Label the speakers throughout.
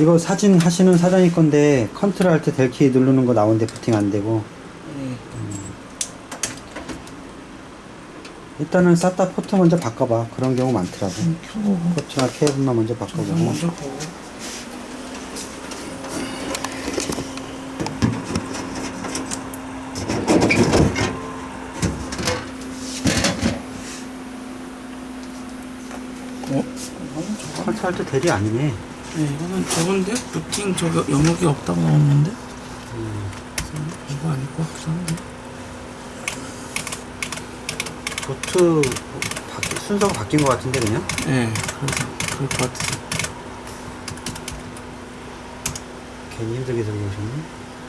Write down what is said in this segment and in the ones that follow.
Speaker 1: 이거 사진 하시는 사장님 건데 컨트롤 할때 델키 누르는 거 나오는데 부팅 안 되고
Speaker 2: 네.
Speaker 1: 일단은 쌌다 포트 먼저 바꿔봐 그런 경우 많더라고. 포트나 케이블만 먼저
Speaker 2: 좀
Speaker 1: 바꿔보고
Speaker 2: 먼저. 어?
Speaker 1: 컨트롤 할때 델이 아니네
Speaker 2: 네, 이거는 저건데? 부팅 저거 영역이 없다고 나오는데? 이거 아닐 것 같기도 한데.
Speaker 1: 보트 바- 순서가 바뀐 것 같은데 그냥
Speaker 2: 네, 그래서 그럴 것 같아서.
Speaker 1: 괜히 힘들게 들고 오셨네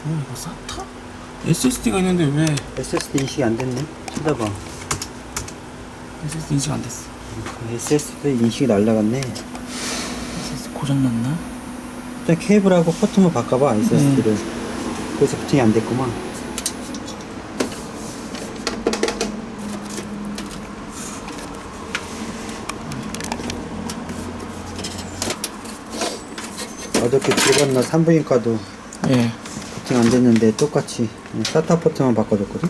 Speaker 2: 어, 이거 사타? SSD가 있는데 왜
Speaker 1: SSD 인식이 안 됐네 찾아봐
Speaker 2: SSD 인식 안 됐어?
Speaker 1: SSD 인식이 날라갔네
Speaker 2: 고장났나?
Speaker 1: 일단 케이블하고 포트만 바꿔봐 SSD를 그래서 부팅이 안 됐구만 어저께 길 건너 산부인과도
Speaker 2: 예.
Speaker 1: 부팅 안 됐는데 똑같이 사타 포트만 바꿔줬거든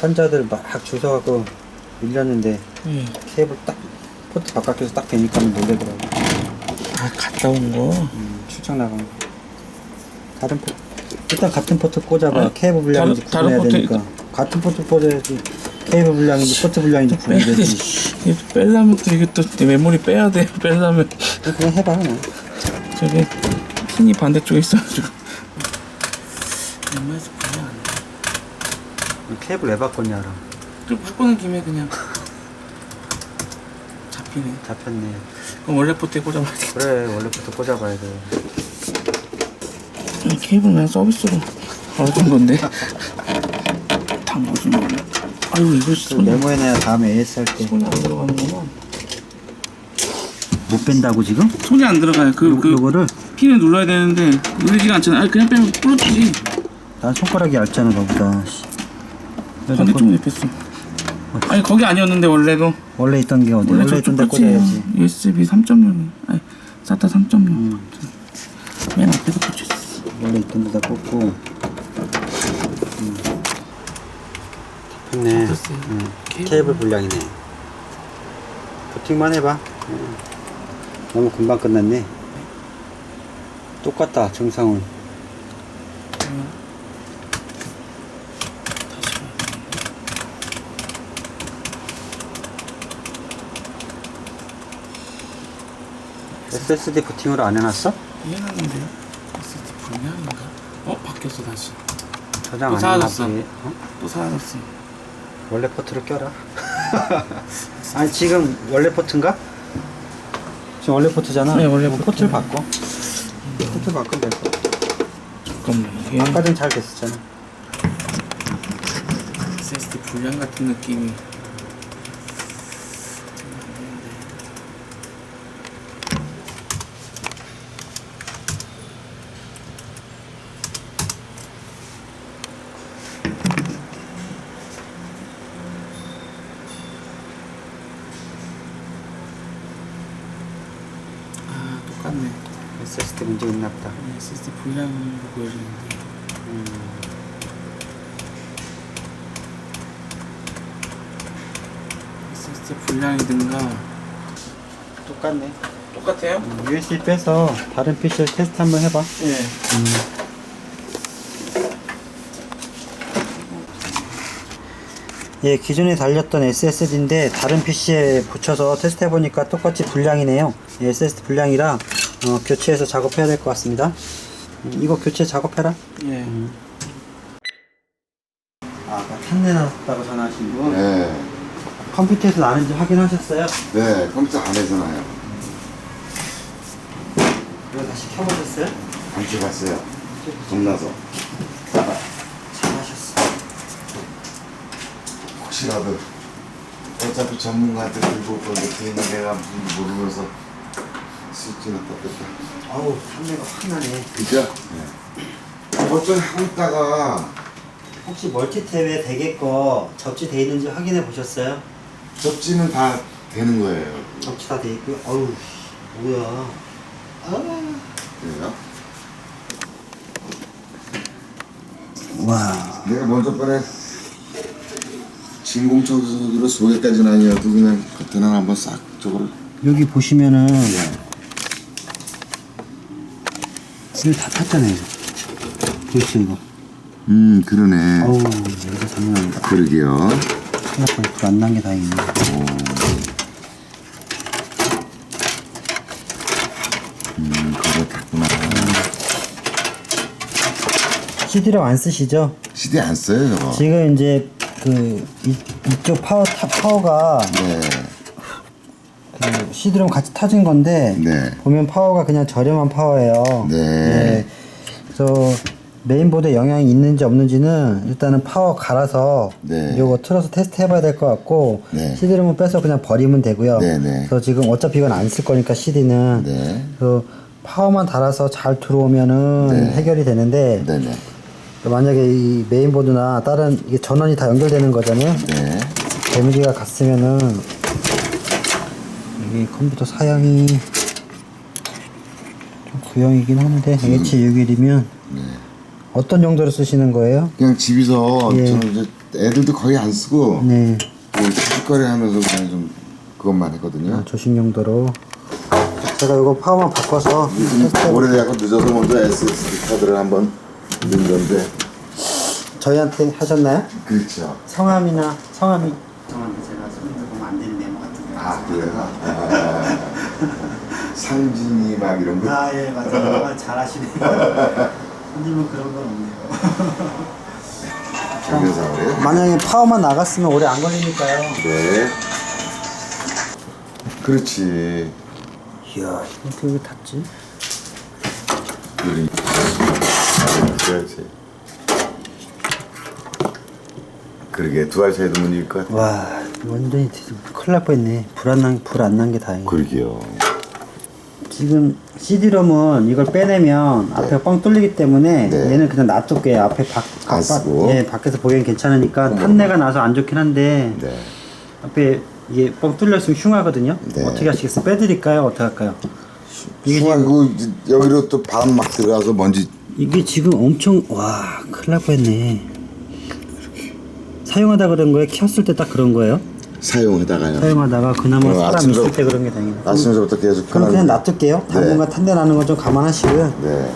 Speaker 1: 환자들 막 주워갖고 밀렸는데
Speaker 2: 예.
Speaker 1: 케이블 딱 포트 바깥에서 딱 되니까 놀래더라고
Speaker 2: 아, 갔다 온 거?
Speaker 1: 음, 출장 나간 거. 다른 포 일단 같은 포트 꽂아봐.
Speaker 2: 아니,
Speaker 1: 케이블 분량인지
Speaker 2: 다른- 다른
Speaker 1: 구분해야
Speaker 2: 포트
Speaker 1: 되니까. 같은 포트 꽂아야지. 케이블 분량인지 포트 분량인지
Speaker 2: 빼야 돼.
Speaker 1: 구분되지.
Speaker 2: 이게 빼려면 또 이게 또 메모리 빼야 돼. 빼려면
Speaker 1: 그냥 해봐. 그냥.
Speaker 2: 저기 핀이 반대쪽에 있어가지고. 웬만해서 그냥.
Speaker 1: 케이블 왜 바꿨냐.
Speaker 2: 그리고 바꾸는 김에 그냥 잡히네.
Speaker 1: 잡혔네.
Speaker 2: 그럼 원래 포트에 꽂아봐야 돼.
Speaker 1: 그래 원래 포트 꽂아봐야 돼.
Speaker 2: 이 케이블 그냥 서비스로 걸어준 건데. 당겨준 거네. 아유 이거
Speaker 1: 그
Speaker 2: 손이
Speaker 1: 메모해놔야 다음에 AS 할 때.
Speaker 2: 손이 안 들어가는구나.
Speaker 1: 못 뺀다고 지금?
Speaker 2: 손이 안 들어가요. 그,
Speaker 1: 요,
Speaker 2: 그
Speaker 1: 요거를
Speaker 2: 핀을 눌러야 되는데 눌리지가 않잖아. 아니 그냥 빼면 부러지지.
Speaker 1: 난 손가락이 얇잖아 너보다. 씨. 그래서
Speaker 2: 반대쪽
Speaker 1: 그-
Speaker 2: 냅혔어. 아니 거기 아니었는데 원래도
Speaker 1: 원래 있던 게 어디?
Speaker 2: 원래
Speaker 1: 원래 있던 데
Speaker 2: 저쪽 끝이에요.
Speaker 1: 꽂아야지.
Speaker 2: USB 3.0. 아니 사타 3.0.
Speaker 1: 음,
Speaker 2: 맨 앞에서 꽂혔어.
Speaker 1: 원래 있던 데다 꽂고. 음. 됐네.
Speaker 2: 됐어요.
Speaker 1: 음.
Speaker 2: 케이블.
Speaker 1: 케이블 분량이네. 부팅만 해봐. 음. 너무 금방 끝났네. 똑같다, 증상은.
Speaker 2: 그러면 다시 가야 되는데.
Speaker 1: SSD 부팅으로 안 해놨어?
Speaker 2: 이해하는데요? SSD 불량인가? 어 바뀌었어 다시.
Speaker 1: 저장 또안
Speaker 2: 사라졌어.
Speaker 1: 해놨지. 어?
Speaker 2: 또 사라졌어.
Speaker 1: 원래 포트로 껴라. 아니, 지금 원래 포트인가? 지금 원래 포트잖아.
Speaker 2: 네, 원래 포트.
Speaker 1: 포트를 바꿔. 포트 바꾸면 될 거.
Speaker 2: 잠깐만 이게
Speaker 1: 아까 전 잘 됐었잖아.
Speaker 2: SSD 불량 같은 느낌이. 아 똑같네.
Speaker 1: SSD 문제 있나 보다.
Speaker 2: SSD 불량으로 보여지는데.
Speaker 1: 음.
Speaker 2: SSD 불량이든가
Speaker 1: 똑같네.
Speaker 2: 똑같아요?
Speaker 1: 음, USB 빼서 다른 PC를 테스트 한번 해봐.
Speaker 2: 예.
Speaker 1: 예, 기존에 달렸던 SSD인데 다른 PC에 붙여서 테스트 해보니까 똑같이 불량이네요. 예, SSD 불량이라 어, 교체해서 작업해야 될 것 같습니다. 음, 이거 교체 작업해라.
Speaker 2: 예.
Speaker 1: 아, 아까 탄내 났다고 전화하신 분
Speaker 3: 네,
Speaker 1: 컴퓨터에서 나는지 확인하셨어요?
Speaker 3: 네, 컴퓨터 안에서 나요.
Speaker 1: 그거 다시 켜보셨어요?
Speaker 3: 안 찍었어요. 겁나서.
Speaker 1: 잘하셨어.
Speaker 3: 혹시라도 어차피 전문가한테 들고 올 건데 괜히 내가 무슨 모르면서 쓸지는 떴겠다.
Speaker 1: 아우, 탄내가 확 나네.
Speaker 3: 그죠? 네. 어떤 한따가
Speaker 1: 혹시 멀티탭에 대개 거 접지 돼 있는지 확인해 보셨어요?
Speaker 3: 접지는 다 되는 거예요.
Speaker 1: 접지 다 돼 있고요. 어우, 뭐야. 아,
Speaker 3: 그래요?
Speaker 1: 와.
Speaker 3: 내가 먼저 번에 진공청소기로 소개까지는 아니어도 그냥 겉에는 한번 싹 저거를
Speaker 1: 여기 보시면은 이거 다 탔잖아요. 보이시죠 이거?
Speaker 3: 음 그러네
Speaker 1: 어우 여기가 장난 아니다.
Speaker 3: 그러게요
Speaker 1: 불안 난 게 다행이네.
Speaker 3: 음 그거 됐구나
Speaker 1: CD랑 안 쓰시죠?
Speaker 3: CD 안 써요 저거
Speaker 1: 지금 이제 그 이, 이쪽 파워 타, 파워가
Speaker 3: 네
Speaker 1: 그 CD랑 같이 타진 건데
Speaker 3: 네.
Speaker 1: 보면 파워가 그냥 저렴한 파워예요.
Speaker 3: 네.
Speaker 1: 그래서 메인보드에 영향이 있는지 없는지는 일단은 파워 갈아서
Speaker 3: 네.
Speaker 1: 요거 틀어서 테스트 해봐야 될 것 같고
Speaker 3: 네.
Speaker 1: CD롬은 빼서 그냥 버리면 되고요.
Speaker 3: 네, 네.
Speaker 1: 그래서 지금 어차피 이건 안 쓸 거니까 CD는
Speaker 3: 네.
Speaker 1: 그 파워만 달아서 잘 들어오면은
Speaker 3: 네.
Speaker 1: 해결이 되는데
Speaker 3: 네 네
Speaker 1: 만약에 이 메인보드나 다른 이게 전원이 다 연결되는 거잖아요.
Speaker 3: 네
Speaker 1: 데미지가 갔으면은 이게 컴퓨터 사양이 좀 구형이긴 한데 H61이면
Speaker 3: 네.
Speaker 1: 어떤 용도로 쓰시는 거예요?
Speaker 3: 그냥 집에서
Speaker 1: 예.
Speaker 3: 저는 이제 애들도 거의 안 쓰고
Speaker 1: 네,
Speaker 3: 그 시집거리 하면서 그냥 좀 그것만 했거든요
Speaker 1: 아, 조식 용도로. 제가 이거 파워만 바꿔서 테스트
Speaker 3: 오래돼서 늦어서 먼저 SSD 카드를 한번 넣은 건데
Speaker 1: 저희한테 하셨나요?
Speaker 3: 그렇죠
Speaker 1: 성함이나 성함이 저한테 제가
Speaker 3: 아 그래요? 아, 상진이 막 이런 거
Speaker 1: 아, 예, 맞아요. 잘하시네요. 손님은 그런 건 없네요.
Speaker 3: 그래요?
Speaker 1: 만약에 파워만 나갔으면 오래 안 걸리니까요.
Speaker 3: 네 그렇지
Speaker 1: 이야, 어떻게 여기 탔지?
Speaker 3: 그러니 그렇지 그러게 두 알 차이도 못 이길 것 같아
Speaker 1: 와, 완전히 진짜 큰일 날 뻔했네. 불안 난 게 다행이야.
Speaker 3: 그러게요
Speaker 1: 지금 CD롬은 이걸 빼내면 앞에가 뻥 뚫리기 때문에
Speaker 3: 네.
Speaker 1: 얘는 그냥 놔둘게요. 앞에 밖,
Speaker 3: 안
Speaker 1: 바-
Speaker 3: 쓰고.
Speaker 1: 예, 밖에서 보기엔 괜찮으니까 탄내가 나서 안 좋긴 한데
Speaker 3: 네
Speaker 1: 앞에 이게 뻥 뚫려 있으면 흉하거든요.
Speaker 3: 네.
Speaker 1: 어떻게 하시겠어요? 빼드릴까요? 어떻게 할까요? 이게
Speaker 3: 이제 여기로 또 바람 막 들어가서 먼지
Speaker 1: 이게 지금 엄청 와 큰일 날 뻔했네. 사용하다 그런 거예요? 켰을 때 딱 그런 거예요?
Speaker 3: 사용하다가요
Speaker 1: 사용하다가 그나마
Speaker 3: 어,
Speaker 1: 사람
Speaker 3: 아침서-
Speaker 1: 있을 때 그런 게 다행이네.
Speaker 3: 아침부터 계속
Speaker 1: 그럼 그냥
Speaker 3: 켜놔.
Speaker 1: 놔둘게요.
Speaker 3: 네.
Speaker 1: 당분간 탄내 나는 건 좀 감안하시고요.
Speaker 3: 네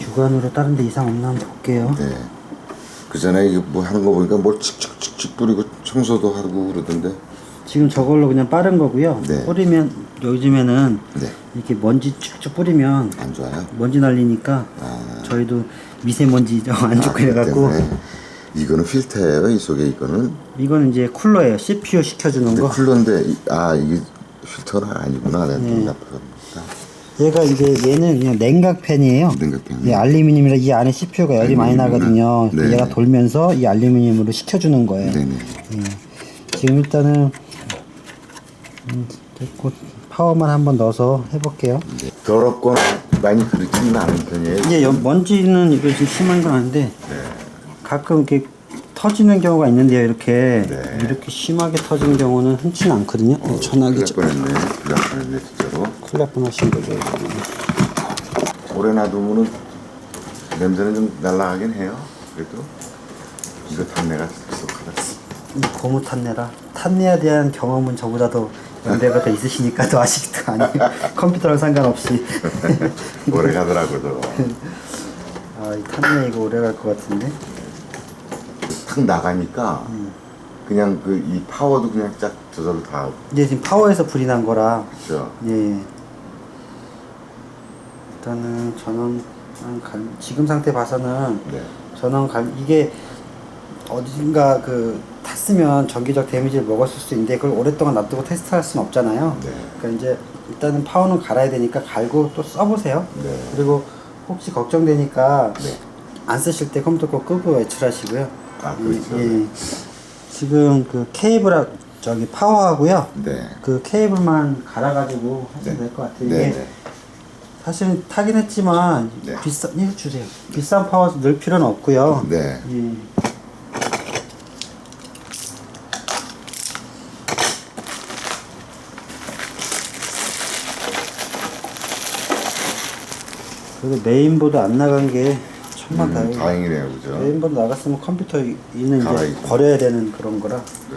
Speaker 1: 육안으로 다른 데 이상 없나 한번 볼게요.
Speaker 3: 네. 그 전에 이거 뭐 하는 거 보니까 뭘 칙칙칙칙 뿌리고 청소도 하고 그러던데.
Speaker 1: 지금 저걸로 그냥 빠른 거고요.
Speaker 3: 네.
Speaker 1: 뿌리면 요즘에는
Speaker 3: 네.
Speaker 1: 이렇게 먼지 쭉쭉 뿌리면
Speaker 3: 안 좋아요.
Speaker 1: 먼지 날리니까 저희도 미세먼지 좀 안 좋고
Speaker 3: 아. 때문에 이거는 필터예요. 이 속에 이거는.
Speaker 1: 이거는 이제 쿨러예요. CPU
Speaker 3: 근데
Speaker 1: 거.
Speaker 3: 쿨러인데 이- 아 이게 필터는 아니구나. 내가
Speaker 1: 네.
Speaker 3: 좀 나쁘다.
Speaker 1: 얘가 이게 얘는 그냥 냉각 팬이에요.
Speaker 3: 냉각팬.
Speaker 1: 이 알루미늄이라 이 안에 CPU가 열이 많이 나거든요.
Speaker 3: 네.
Speaker 1: 얘가 돌면서 이 알루미늄으로 식혀주는 거예요.
Speaker 3: 네네.
Speaker 1: 예. 지금 일단은 음, 됐고 파워만 한번 넣어서 해볼게요.
Speaker 3: 네. 더럽거나 많이 그렇지는 않은 편이에요.
Speaker 1: 이게 여- 먼지는 이거 좀 심한 건 아닌데
Speaker 3: 네.
Speaker 1: 가끔 이렇게 터지는 경우가 있는데요. 이렇게
Speaker 3: 네.
Speaker 1: 이렇게 심하게 터지는 경우는 흔치는 않거든요. 어,
Speaker 3: 큰일 날 뻔했네. 큰일 날 뻔했네 진짜로.
Speaker 1: 큰일 날 뻔하신 거죠.
Speaker 3: 오래 놔두면은 냄새는 좀 날라가긴 해요. 그래도 이거 탄내가 쏙하다.
Speaker 1: 이 고무 탄내라 탄내에 대한 경험은 저보다도 연배가 더 있으시니까 더거 아니에요. 컴퓨터랑 상관없이
Speaker 3: 오래 가더라고 저거.
Speaker 1: 아, 이 탄내 이거 오래 갈 것 같은데.
Speaker 3: 탁 나가니까 그냥 그 이 파워도 그냥 쫙 저절로 다
Speaker 1: 이게 지금 파워에서 불이 난 거라
Speaker 3: 그죠.
Speaker 1: 예. 일단은 전원 갈, 지금 상태 봐서는
Speaker 3: 네.
Speaker 1: 전원 갈 이게 어딘가 그 탔으면 전기적 데미지를 먹었을 수 있는데 그걸 오랫동안 놔두고 테스트할 수는 없잖아요.
Speaker 3: 네.
Speaker 1: 그러니까 이제 일단은 파워는 갈아야 되니까 갈고 또 써보세요.
Speaker 3: 네.
Speaker 1: 그리고 혹시 걱정되니까
Speaker 3: 네.
Speaker 1: 안 쓰실 때 컴퓨터 꼭 끄고 외출하시고요.
Speaker 3: 아, 그렇죠.
Speaker 1: 예, 예. 지금 그 케이블 저기 파워하고요.
Speaker 3: 네.
Speaker 1: 그 케이블만 갈아가지고 하시면
Speaker 3: 네.
Speaker 1: 될것 같아요.
Speaker 3: 네.
Speaker 1: 이게
Speaker 3: 네.
Speaker 1: 사실은 타긴 했지만
Speaker 3: 네.
Speaker 1: 비싼 예 주세요. 비싼 파워 넣을 필요는 없고요.
Speaker 3: 네.
Speaker 1: 예. 그래도 메인보드 안 나간 게 천만
Speaker 3: 음,
Speaker 1: 다행.
Speaker 3: 다행이네요, 그죠?
Speaker 1: 메인보드 나갔으면 컴퓨터 있는 이제
Speaker 3: 갈아입고.
Speaker 1: 버려야 되는 그런 거라.
Speaker 3: 네.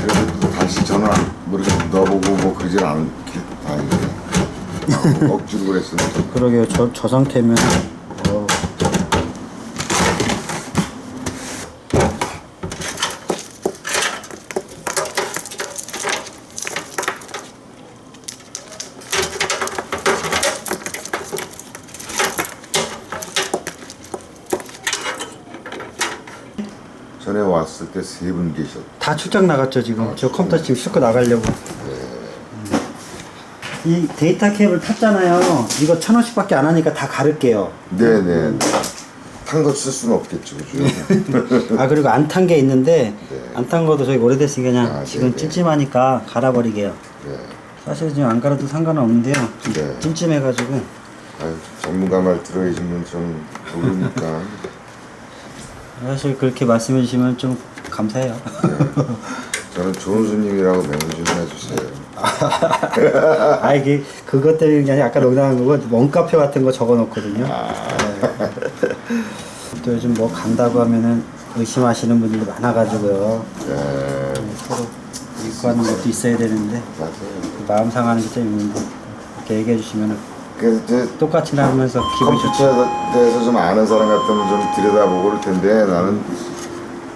Speaker 3: 그래도 다시 전화 모르게 넣어보고 뭐 그러진 않길. 아, 억지로 그랬으면
Speaker 1: 그러게요. 저, 저 상태면 어,
Speaker 3: 전에 왔을 때 세 분 계셨.
Speaker 1: 다 출장 나갔죠 지금. 저 컴퓨터 지금 싣고 나가려고. 음. 이 데이터 케이블 탔잖아요. 이거 천 원씩밖에 안 하니까 다 가를게요.
Speaker 3: 네네. 탄 거 쓸 수는 없겠죠, 그죠?
Speaker 1: 아 그리고 안 탄 게 있는데
Speaker 3: 네.
Speaker 1: 안탄 것도 저희 오래됐으니까 그냥
Speaker 3: 아,
Speaker 1: 지금
Speaker 3: 네네.
Speaker 1: 찜찜하니까 갈아버리게요.
Speaker 3: 네.
Speaker 1: 사실 지금 안 갈아도 상관은 없는데요.
Speaker 3: 네.
Speaker 1: 찜찜해가지고
Speaker 3: 아유, 전문가 말 들어주시면 좀 모르니까.
Speaker 1: 사실 그렇게 말씀해 주시면 좀 감사해요.
Speaker 3: 저는 좋은 손님이라고 명의 좀 해주세요.
Speaker 1: 아 이게 그것 때문에 그냥 아까 농담한 거고 원가표 같은 거 적어놓거든요. 네. 또 요즘 뭐 간다고 하면은 의심하시는 분들이 많아가지고요.
Speaker 3: 네,
Speaker 1: 서로 입고 하는 것도 있어야 되는데
Speaker 3: 맞아요.
Speaker 1: 그 마음 상하는 게 좀 있는데 이렇게 얘기해 주시면
Speaker 3: 그래서 이제
Speaker 1: 똑같이 나오면서 기분이 좋죠.
Speaker 3: 컴퓨터에 대해서 좀 아는 사람 같으면 좀 들여다보고 그럴 텐데 나는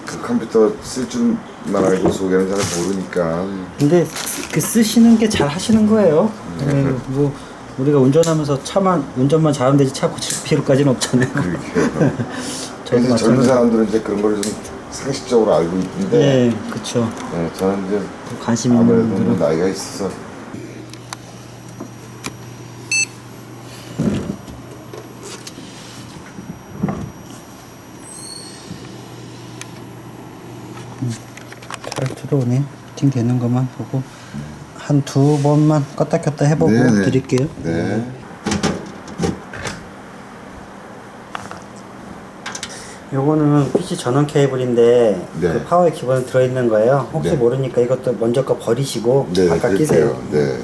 Speaker 3: 그 컴퓨터 쓸 줄만 알고 속에는 잘 모르니까
Speaker 1: 근데 그 쓰시는 게 잘 하시는 거예요. 네, 뭐 우리가 운전하면서 차만 운전만 잘하면 되지 차 고칠 필요까지는 없잖아요.
Speaker 3: 그렇게
Speaker 1: 저도
Speaker 3: 그래서 젊은
Speaker 1: 마찬가지.
Speaker 3: 사람들은 이제 그런 걸 좀 상식적으로 알고 있는데
Speaker 1: 네, 그렇죠.
Speaker 3: 네, 저는 이제
Speaker 1: 관심 있는
Speaker 3: 아무래도 뭐
Speaker 1: 분들은
Speaker 3: 나이가 있어서
Speaker 1: 잘 들어오네.팅 되는 것만 보고 한 두 번만 껐다 켰다 해보고
Speaker 3: 네네.
Speaker 1: 드릴게요.
Speaker 3: 네.
Speaker 1: 요거는 PC 전원 케이블인데
Speaker 3: 네.
Speaker 1: 그 파워에 기본에 들어있는 거예요. 혹시
Speaker 3: 네.
Speaker 1: 모르니까 이것도 먼저 거 버리시고
Speaker 3: 네,
Speaker 1: 아까
Speaker 3: 그럴게요.
Speaker 1: 끼세요.
Speaker 3: 네.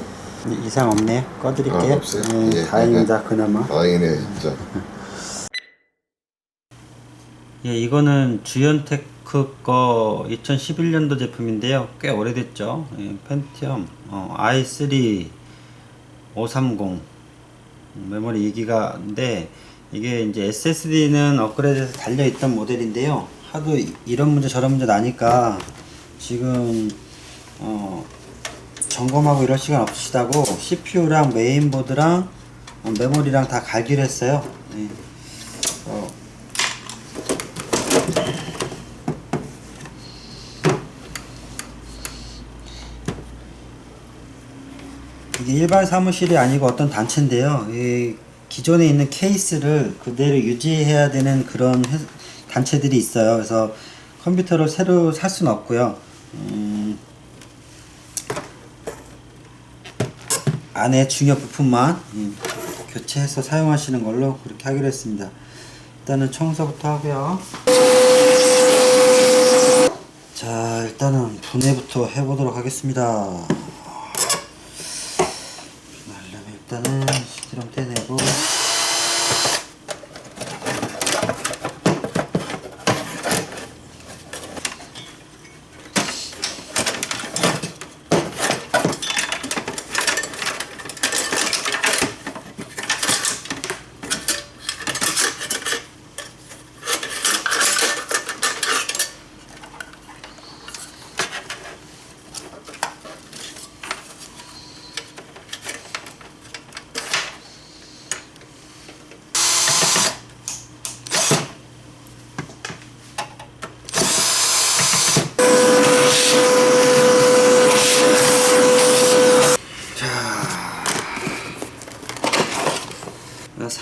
Speaker 1: 이상 없네요. 꺼드릴게요.
Speaker 3: 아, 없어요?
Speaker 1: 네,
Speaker 3: 예.
Speaker 1: 다행입니다. 그나마.
Speaker 3: 다행이네요, 진짜.
Speaker 1: 예, 이거는 주연 테크 거 2011년도 제품인데요. 꽤 오래됐죠. 예, 펜티엄 어, i3 530 메모리 2기가인데 이게 이제 SSD는 업그레이드해서 달려있던 모델인데요. 하도 이- 이런 문제 저런 문제 나니까 지금 어, 점검하고 이럴 시간 없으시다고 CPU랑 메인보드랑 어, 메모리랑 다 갈기로 했어요. 예. 어, 일반 사무실이 아니고 어떤 단체인데요. 이 기존에 있는 케이스를 그대로 유지해야 되는 그런 회- 단체들이 있어요. 그래서 컴퓨터를 새로 살 수는 없고요. 음, 안에 중요 부품만 음, 교체해서 사용하시는 걸로 그렇게 하기로 했습니다. 일단은 청소부터 하고요. 자, 일단은 분해부터 해보도록 하겠습니다. 날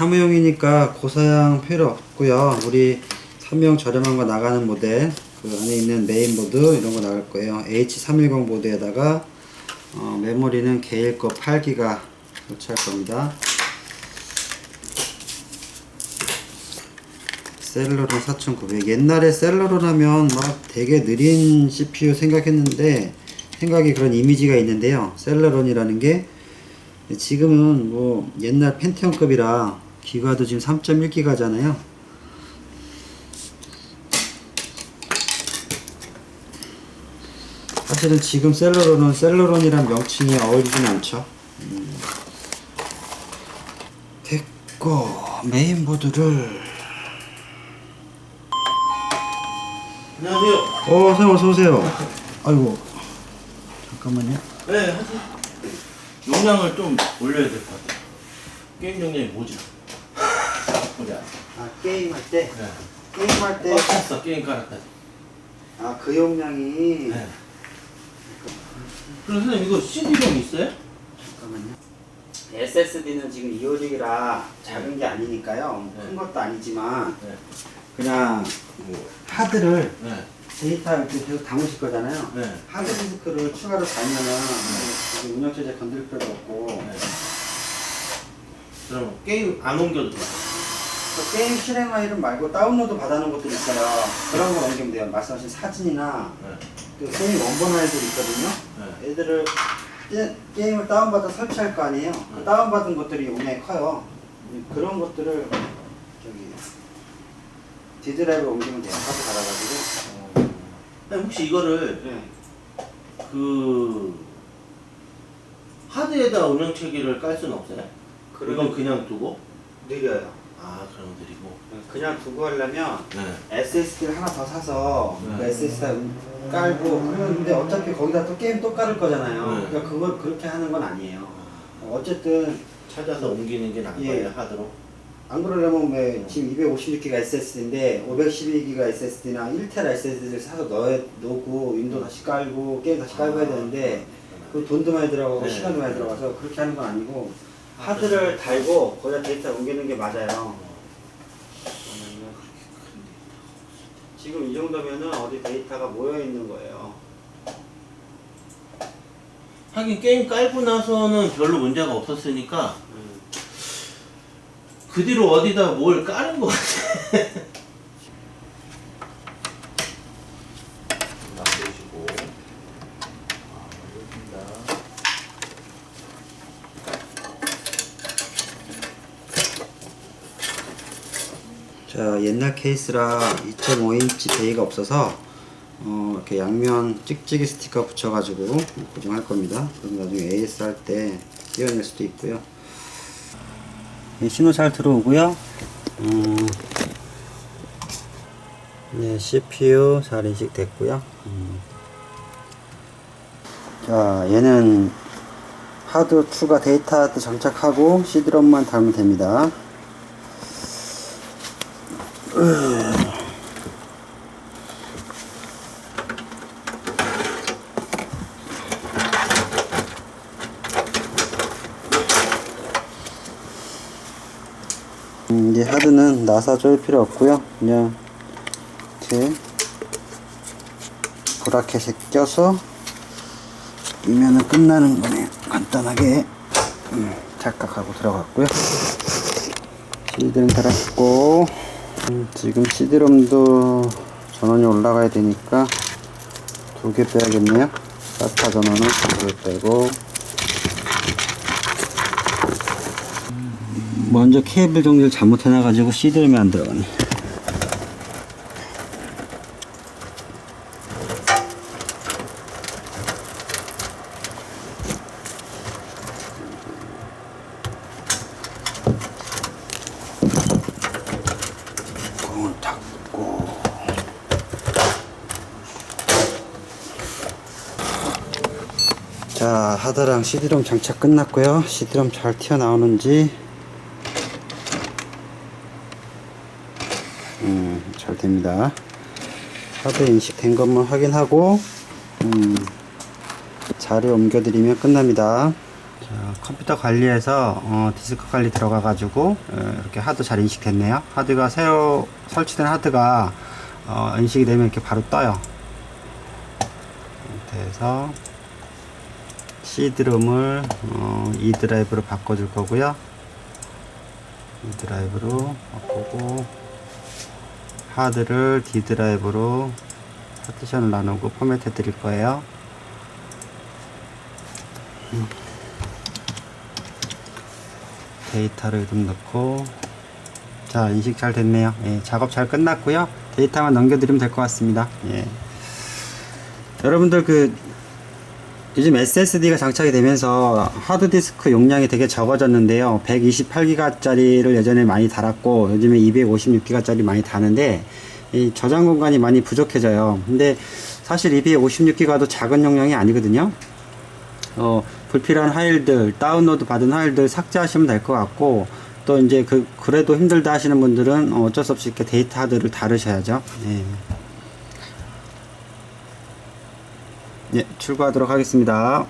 Speaker 1: 사무용이니까 고사양 필요 없고요. 우리 사무용 저렴한 거 나가는 모델 그 안에 있는 메인보드 이런 거 나갈 거예요. H310 보드에다가 어, 메모리는 게일 거 8기가 설치할 겁니다. 셀러론 4900 옛날에 셀러론 하면 막 되게 느린 CPU 생각했는데 생각이 그런 이미지가 있는데요 셀러론이라는 게 지금은 뭐 옛날 펜티엄급이라 기가도 지금 3.1기가잖아요 사실은 지금 셀러론은 셀러론이란 명칭이 어울리진 않죠 음. 됐고 메인보드를
Speaker 4: 안녕하세요.
Speaker 1: 어, 선생님 어서 오세요. 아이고. 잠깐만요.
Speaker 4: 네, 하세요. 용량을 좀 올려야 될 것 같아요. 게임 용량이 뭐지? 보자.
Speaker 1: 아, 게임할 때
Speaker 4: 네.
Speaker 1: 게임할 때
Speaker 4: 어. 게임 깔았다.
Speaker 1: 아, 그 용량이
Speaker 4: 네. 그럼 선생님 이거 CD롬 있어요?
Speaker 1: 잠깐만요. SSD는 지금 256이라 작은 게 아니니까요.
Speaker 4: 네.
Speaker 1: 큰 것도 아니지만
Speaker 4: 네.
Speaker 1: 그냥 뭐 하드를
Speaker 4: 네.
Speaker 1: 데이터 이렇게 계속 담으실 거잖아요.
Speaker 4: 네.
Speaker 1: 하드 디스크를 추가로 달면은 이제 운영체제 건들 필요도 없고
Speaker 4: 네. 그럼 게임 안 옮겨도 돼요?
Speaker 1: 그 게임 실행 파일은 말고 다운로드 받아놓은 것들이 있어요. 그런 거 옮기면 돼요. 말씀하신 사진이나
Speaker 4: 네.
Speaker 1: 그 게임 원본 아이들 있거든요.
Speaker 4: 네.
Speaker 1: 애들을 게, 게임을 다운받아 설치할 거 아니에요. 그
Speaker 4: 네.
Speaker 1: 다운받은 것들이 용량이 커요. 그런 것들을 저기 디드라이브 옮기면 돼요. 하드 달아가지고.
Speaker 4: 어. 선생님 혹시 이거를
Speaker 1: 네.
Speaker 4: 그 하드에다 운영 체계를 깔 수는 없어요? 이건
Speaker 1: 그러면
Speaker 4: 그냥 두고?
Speaker 1: 느려요.
Speaker 4: 아, 그럼 드리고.
Speaker 1: 그냥 두고 하려면
Speaker 4: 네.
Speaker 1: SSD를 하나 더 사서
Speaker 4: 네.
Speaker 1: 그 SSD 깔고 그러면 근데 어차피 거기다 또 게임 또 깔을 거잖아요.
Speaker 4: 네.
Speaker 1: 그러니까 그걸 그렇게 하는 건 아니에요. 어쨌든
Speaker 4: 찾아서 옮기는 게 나은
Speaker 1: 예.
Speaker 4: 거예요, 하드로?
Speaker 1: 안 그러려면 왜 지금 256기가 SSD인데 512기가 SSD나 1테라 SSD를 사서 넣어 놓고 윈도우 다시 깔고 게임 다시 깔고 해야 되는데 그 돈도 많이 들어가고
Speaker 4: 네.
Speaker 1: 시간도 많이 들어가서 그렇게 하는 건 아니고 하드를 달고 거기다 데이터 옮기는 게 맞아요. 지금 이 정도면은 어디 데이터가 모여 있는 거예요.
Speaker 4: 하긴 게임 깔고 나서는 별로 문제가 없었으니까 그 뒤로 어디다 뭘 까는 것 같아. 놔두시고. 아, 여기다.
Speaker 1: 자 옛날 케이스라 2.5인치 베이가 없어서 어, 이렇게 양면 찍찍이 스티커 붙여가지고 고정할 겁니다. 그럼 나중에 AS 할때 띄워낼 수도 있고요. 네, 신호 잘 들어오고요. 음, 네, CPU 잘 인식됐고요. 음. 자, 얘는 하드 추가 데이터 하드 장착하고 CD롬만 달면 됩니다. 음, 이제 하드는 나사 조일 필요 없고요. 그냥 이렇게 브라켓에 껴서 끼면은 끝나는 거네요 간단하게. 음, 착각하고 들어갔고요. CD롬 달았고 음, 지금 CD롬도 전원이 올라가야 되니까 두 개 빼야겠네요 사타 전원은 두개 빼고 먼저 케이블 정리를 잘못해놔가지고 CD롬이 안 들어가네. 공을 닫고 자 CD롬 장착 끝났고요 CD롬 잘 튀어나오는지 음, 잘 됩니다. 하드 인식된 것만 확인하고 음, 자료 옮겨드리면 끝납니다. 자, 컴퓨터 관리에서 어, 디스크 관리 들어가 가지고 어, 이렇게 하드 잘 인식됐네요. 하드가 새로 설치된 하드가 어, 인식이 되면 이렇게 바로 떠요. 상태에서 C드럼을 어, E 드라이브로 바꿔줄 거고요. E 드라이브로 바꾸고 하드를 D 드라이브로 파티션을 나누고 포맷해 드릴 거예요. 음. 데이터를 좀 넣고 자 인식 잘 됐네요. 예, 작업 잘 끝났고요. 데이터만 넘겨드리면 될 것 같습니다. 예. 여러분들 그 요즘 SSD가 장착이 되면서 하드디스크 용량이 되게 적어졌는데요. 128기가짜리를 예전에 많이 달았고 요즘에 256기가짜리 많이 다는데 이 저장 공간이 많이 부족해져요. 근데 사실 256기가도 작은 용량이 아니거든요. 어, 불필요한 파일들, 다운로드 받은 파일들 삭제하시면 될 것 같고, 또 이제 그, 그래도 힘들다 하시는 분들은 어쩔 수 없이 이렇게 데이터 하드를 다루셔야죠. 예. 예, 출고하도록 하겠습니다.